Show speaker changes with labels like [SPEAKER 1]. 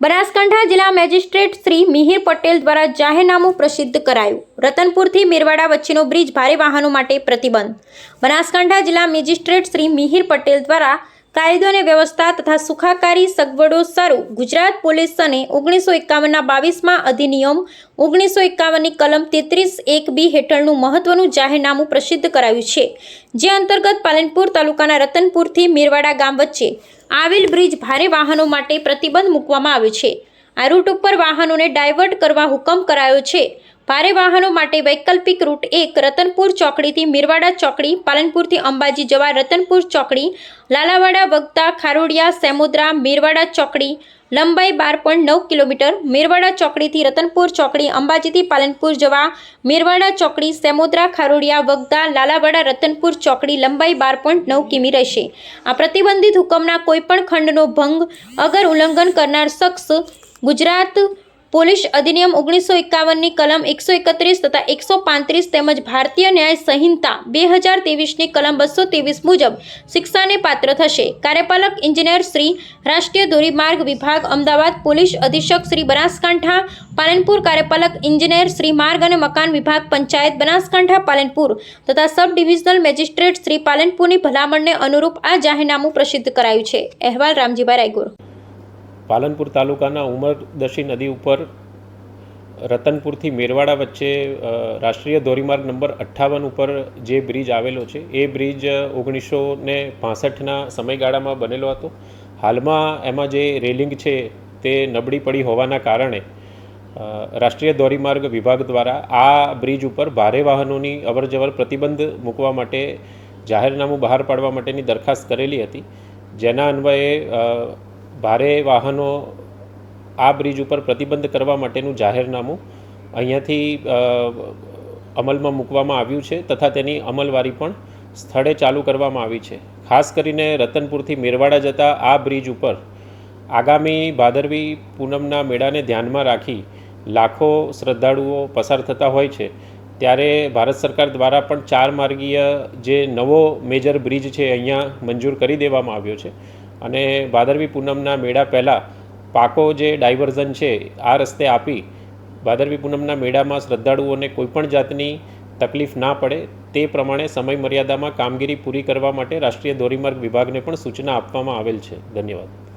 [SPEAKER 1] બનાસકાંઠા જિલ્લા મેજિસ્ટ્રેટ શ્રી મિહિર પટેલ દ્વારા જાહેરનામું પ્રસિદ્ધ કરાયું. રતનપુરથી મેરવાડા વચ્ચેનો બ્રિજ ભારે વાહનો માટે પ્રતિબંધ. બનાસકાંઠા જિલ્લા મેજિસ્ટ્રેટ શ્રી મિહિર પટેલ દ્વારા કાયદો અને વ્યવસ્થા તથા સુખાકારી સગવડો સારું ગુજરાત પોલીસ અને ઓગણીસો એકાવનના બાવીસમાં અધિનિયમ ઓગણીસો એકાવનની કલમ તેત્રીસ એક બી હેઠળનું મહત્વનું જાહેરનામું પ્રસિદ્ધ કરાયું છે, જે અંતર્ગત પાલનપુર તાલુકાના રતનપુરથી મેરવાડા ગામ વચ્ચે આવેલ બ્રિજ ભારે વાહનો માટે પ્રતિબંધ મૂકવામાં આવ્યો છે. આ રૂટ ઉપર વાહનોને ડાયવર્ટ કરવા હુકમ કરાયો છે. ભારે વાહનો માટે વૈકલ્પિક રૂટ એક, રતનપુર ચોકડીથી મીરવાડા ચોકડી, પાલનપુરથી અંબાજી જવા રતનપુર ચોકડી, લાલાવાડા, વગતા, ખારોડિયા, સેમુદ્રા, મીરવાડા ચોકડી, લંબાઈ બાર પોઈન્ટ નવ કિલોમીટર, મેરવાડા ચોકડીથી રતનપુર ચોકડી, અંબાજીથી પાલનપુર જવા મેરવાડા ચોકડી, સેમોદરા, ખારોડિયા વગદા લાલાવાડા, રતનપુર ચોકડી, લંબાઈ બાર પોઈન્ટ નવ કિમી રહેશે. આ પ્રતિબંધિત હુકમના કોઈપણ ખંડનો ભંગ, અગર ઉલ્લંઘન કરનાર શખ્સ ગુજરાત પોલીસ અધિનિયમ ઓગણીસો એકાવનની કલમ એકસો એકત્રીસ તથા એકસો પાંત્રીસ તેમજ ભારતીય ન્યાય સંહિતા બે હજાર ત્રેવીસની કલમ બસો ત્રેવીસ મુજબ શિક્ષાને પાત્ર થશે. કાર્યપાલક ઇજનેર શ્રી રાષ્ટ્રીય ધોરીમાર્ગ વિભાગ અમદાવાદ પોલીસ અધિક્ષક શ્રી બનાસકાંઠા, પાલનપુર કાર્યપાલક ઇજનેર શ્રી માર્ગ અને મકાન વિભાગ પંચાયત બનાસકાંઠા, પાલનપુર તથા સબ ડિવિઝનલ મેજિસ્ટ્રેટ શ્રી પાલનપુરની ભલામણને અનુરૂપ આ જાહેરનામું પ્રસિદ્ધ કરાયું છે. અહેવાલ રામજીભાઈ રાયગુર.
[SPEAKER 2] પાલનપુર તાલુકાના ઉમરદશી નદી ઉપર રતનપુરથી મેરવાડા વચ્ચે રાષ્ટ્રીય ધોરીમાર્ગ નંબર અઠ્ઠાવન ઉપર જે બ્રિજ આવેલો છે, એ બ્રિજ ઓગણીસો ને પાસઠના સમયગાળામાં બનેલો હતો. હાલમાં એમાં જે રેલિંગ છે, તે નબળી પડી હોવાના કારણે રાષ્ટ્રીય ધોરીમાર્ગ વિભાગ દ્વારા આ બ્રિજ ઉપર ભારે વાહનોની અવરજવર પ્રતિબંધ મૂકવા માટે જાહેરનામું બહાર પાડવા માટેની દરખાસ્ત કરેલી હતી. જેના અન્વયે ભારે વાહનો આ બ્રિજ ઉપર પ્રતિબંધ કરવા માટેનું જાહેરનામું અહીંયાથી અમલમાં મૂકવામાં આવ્યું છે તથા તેની અમલવારી પણ સ્થળે ચાલુ કરવામાં આવી છે. ખાસ કરીને રતનપુરથી મેરવાડા જતા આ બ્રિજ ઉપર આગામી ભાદરવી પૂનમના મેળાને ધ્યાનમાં રાખી લાખો શ્રદ્ધાળુઓ પસાર થતા હોય છે. ત્યારે ભારત સરકાર દ્વારા પણ ચાર માર્ગીય જે નવો મેજર બ્રિજ છે, અહીંયા મંજૂર કરી દેવામાં આવ્યો છે. અને ભાદરવી પૂનમના મેળા પહેલાં પાકો જે ડાયવર્ઝન છે, આ રસ્તે આપી ભાદરવી પૂનમના મેળામાં શ્રદ્ધાળુઓને કોઈપણ જાતની તકલીફ ના પડે, તે પ્રમાણે સમય મર્યાદામાં કામગીરી પૂરી કરવા માટે રાષ્ટ્રીય ધોરીમાર્ગ વિભાગને પણ સૂચના આપવામાં આવેલ છે. ધન્યવાદ.